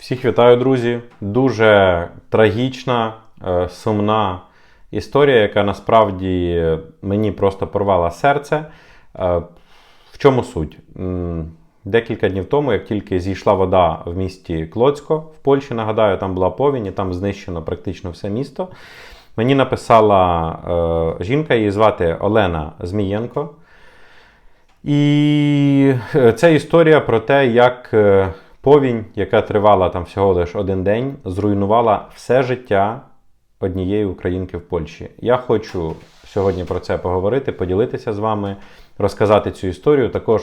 Всіх вітаю, друзі. Дуже трагічна, е, сумна історія, яка насправді мені просто порвала серце. Е, В чому суть? Декілька днів тому, як тільки зійшла вода в місті Клоцько в Польщі, нагадаю, там була повінь, і там знищено практично все місто. Мені написала е, жінка, її звати Олена Змієнко. І це історія про те, як повінь, яка тривала там всього лише один день, зруйнувала все життя однієї українки в Польщі. Я хочу сьогодні про це поговорити, поділитися з вами, розказати цю історію. Також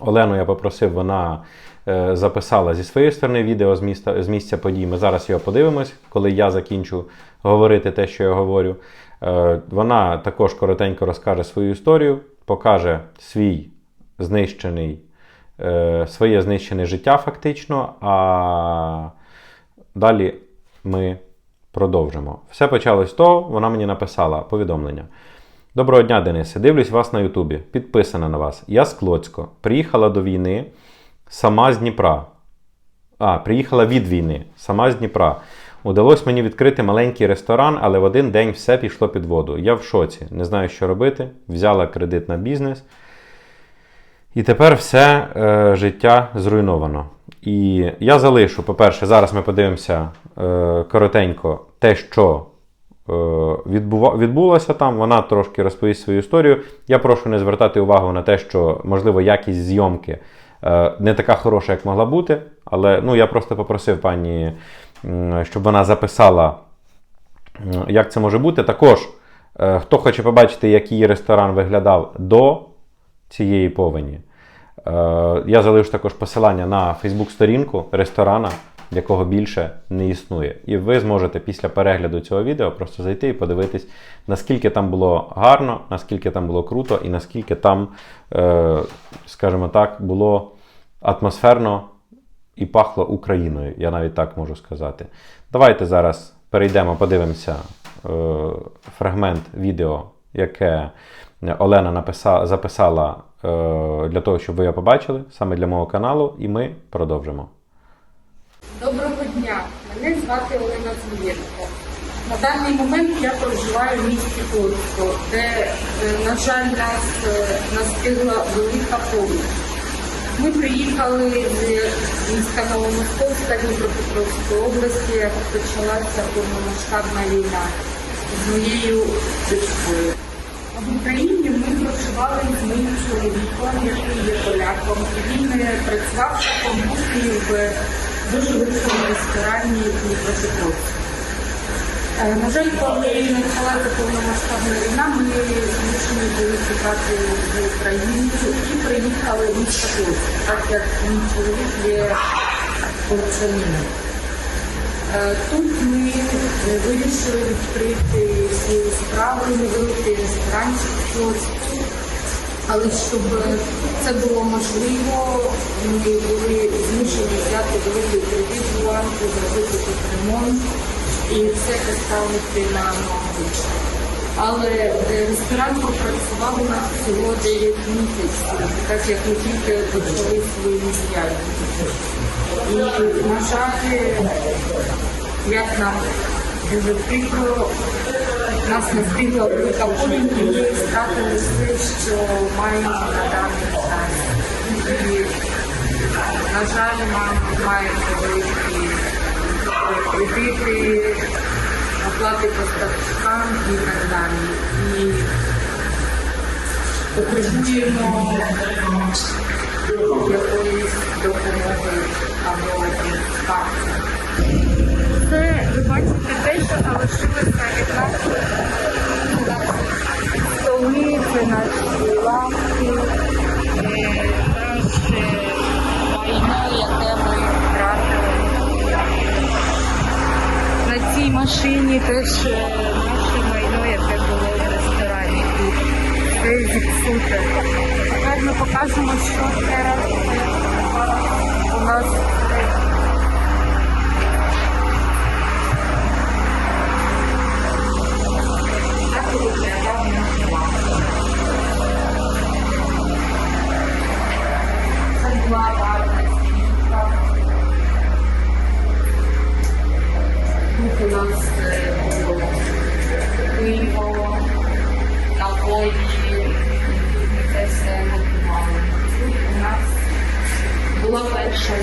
Олену я попросив, вона е, записала зі своєї сторони відео з, міста, з місця подій. Ми зараз його подивимось, коли я закінчу говорити те, що я говорю. Е, вона також коротенько розкаже свою історію, покаже свій знищений, е, своє знищене життя фактично. А далі ми продовжимо. Все почалось з того, вона мені написала повідомлення. Доброго дня, Денисе. Дивлюсь вас на Ютубі. Підписана на вас. Я з Клоцько. Приїхала до війни сама з Дніпра. А, приїхала від війни, сама з Дніпра. Удалось мені відкрити маленький ресторан, але в один день все пішло під воду. Я в шоці, не знаю, що робити. Взяла кредит на бізнес. І тепер все е, життя зруйновано. І я залишу, по-перше, зараз ми подивимося е, коротенько те, що е, відбува- відбулося там. Вона трошки розповість свою історію. Я прошу не звертати увагу на те, що, можливо, якість зйомки е, не така хороша, як могла бути. Але ну, я просто попросив пані, м, щоб вона записала, м, як це може бути. Також, е, хто хоче побачити, як її ресторан виглядав до цієї повені. Е, Я залишу також посилання на Фейсбук-сторінку ресторана, якого більше не існує. І ви зможете після перегляду цього відео просто зайти і подивитись, наскільки там було гарно, наскільки там було круто, і наскільки там, е, скажімо так, було атмосферно і пахло Україною. Я навіть так можу сказати. Давайте зараз перейдемо, подивимося е, фрагмент відео, яке Олена написа, записала е, для того, щоб ви його побачили, саме для мого каналу, і ми продовжимо. Доброго дня, мене звати Олена Змієнко. На даний момент я проживаю в місті Курську, де, е, на жаль, нас е, настигла велика повінь. Ми приїхали з міста Новомосковська Дніпропетровської області, як почалася повномасштабна війна з моєю дочкою. В Україні ми проживали з моїм чоловіком, який є поляком. Він е, працював кухні в дуже великому ресторані Дніпропетровську. Е, На жаль, коли почалася повномасштабна війна, ми змушені були тікати з України і приїхали в місто Київ, так як мій чоловік є полониним. Е, Тут ми вирішили відкрити свою справу, невеликий ресторанчик. Але щоб це було можливо, ми були змушені взяти великий кредит в банку, зробити тут ремонт і все поставити на ноги. Але е, ресторан пропрацював у нас всього 9 місяців, так як ми тільки почали свою діяльність. І, на жаль, як нам дуже прикро, нас настигла велика повінь, і ми втратили все, що маємо на даний час. І, на жаль, маємо великі кредити, оплати поставщикам і так далі. І потребуємо якоїсь допомоги або інспекції. Це ви бачите те, що залишилося від нашої машині теж наше майно, яке було в ресторані. Тут все зіпсуте. Тепер ми покажемо, що зараз у нас.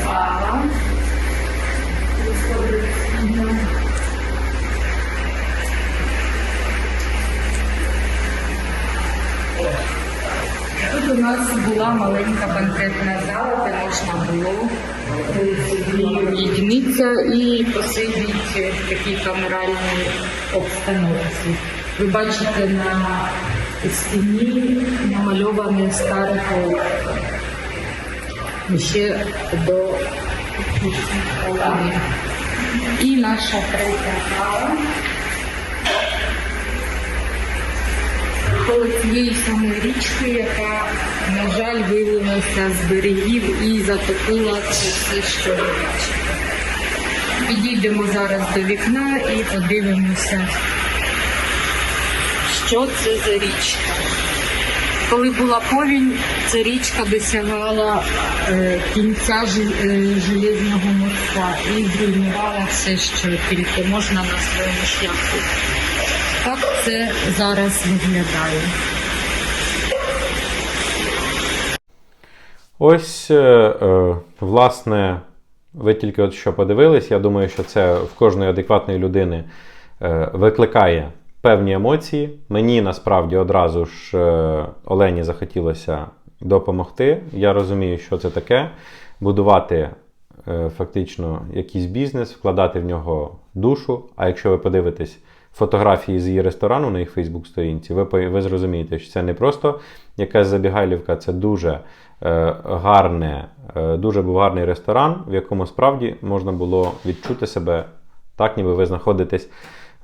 Кава. Реставраційна. Тут у нас була маленька банкетна зала, де можна було е, і посидіти в такій камеральній обстановці. Ви бачите на стіні намальований старий. Ще до Олени. І наша третя кава. Коло цієї самої річки, яка, на жаль, вилилася з берегів і затопила все, що ви бачите. Підійдемо зараз до вікна і подивимося, що це за річка. Коли була повінь, ця річка досягала е, кінця е, железного моста і зруйнувала все, що тільки можна на своєму шляху. Так це зараз виглядає. Ось, е, е, власне, ви тільки от що подивились. Я думаю, що це в кожної адекватної людини е, викликає певні емоції. Мені насправді одразу ж е, Олені захотілося допомогти. Я розумію, що це таке. Будувати е, фактично якийсь бізнес, вкладати в нього душу. А якщо ви подивитесь фотографії з її ресторану на їх Фейсбук-сторінці, ви, ви зрозумієте, що це не просто якась забігайлівка, це дуже е, гарне, дуже був гарний ресторан, в якому справді можна було відчути себе так, ніби ви знаходитесь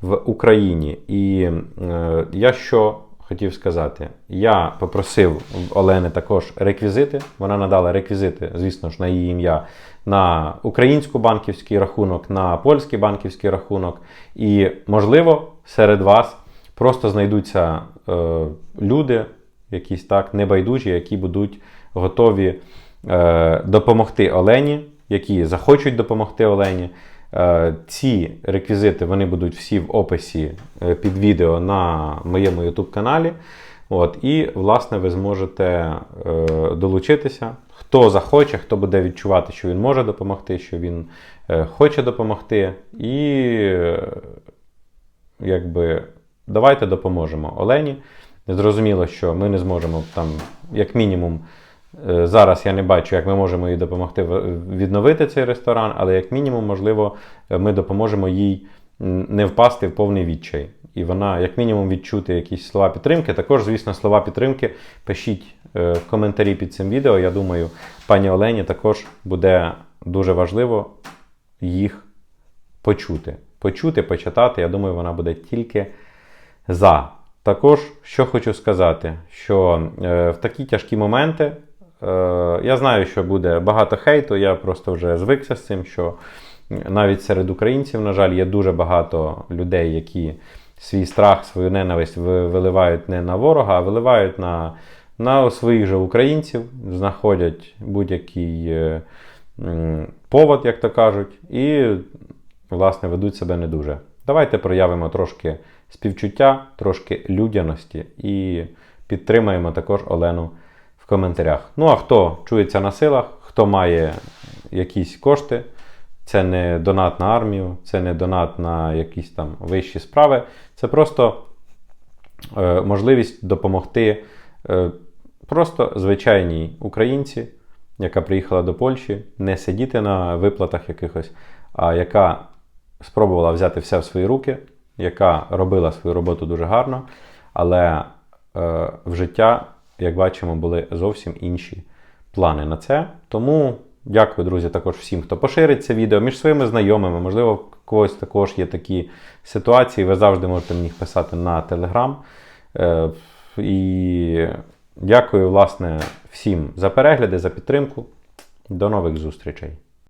в Україні. І е, я що хотів сказати, я попросив Олени також реквізити. Вона надала реквізити, звісно ж, на її ім'я на український банківський рахунок, на польський банківський рахунок. І, можливо, серед вас просто знайдуться е, люди, якісь так небайдужі, які будуть готові е, допомогти Олені, які захочуть допомогти Олені. Е, Ці реквізити вони будуть всі в описі е, під відео на моєму YouTube каналі. От, і, власне, ви зможете е, долучитися. Хто захоче, хто буде відчувати, що він може допомогти, що він хоче допомогти. І якби давайте допоможемо Олені. Зрозуміло, що ми не зможемо там, як мінімум, зараз я не бачу, як ми можемо їй допомогти відновити цей ресторан, але як мінімум, можливо, е, ми допоможемо їй не впасти в повний відчай. І вона, як мінімум, відчути якісь слова підтримки. Також, звісно, слова підтримки пишіть е, в коментарі під цим відео. Я думаю, пані Олені також буде дуже важливо їх почути. Почути, почитати. Я думаю, вона буде тільки за. Також, що хочу сказати, що е, в такі тяжкі моменти е, я знаю, що буде багато хейту, я просто вже звикся з цим, що навіть серед українців, на жаль, є дуже багато людей, які свій страх, свою ненависть виливають не на ворога, а виливають на, на своїх же українців, знаходять будь-який е, повод, як то кажуть, і власне ведуть себе не дуже. Давайте проявимо трошки співчуття, трошки людяності і підтримаємо також Олену в коментарях. Ну а хто чується на силах, хто має якісь кошти, це не донат на армію, це не донат на якісь там вищі справи, це просто е, можливість допомогти е, просто звичайній українці, яка приїхала до Польщі, не сидіти на виплатах якихось, а яка спробувала взяти все в свої руки, яка робила свою роботу дуже гарно, але е, в життя, як бачимо, були зовсім інші плани на це. Тому дякую, друзі, також всім, хто поширить це відео між своїми знайомими. Можливо, в когось також є такі ситуації. Ви завжди можете мені писати на Телеграм. І дякую, власне, всім за перегляди, за підтримку. До нових зустрічей.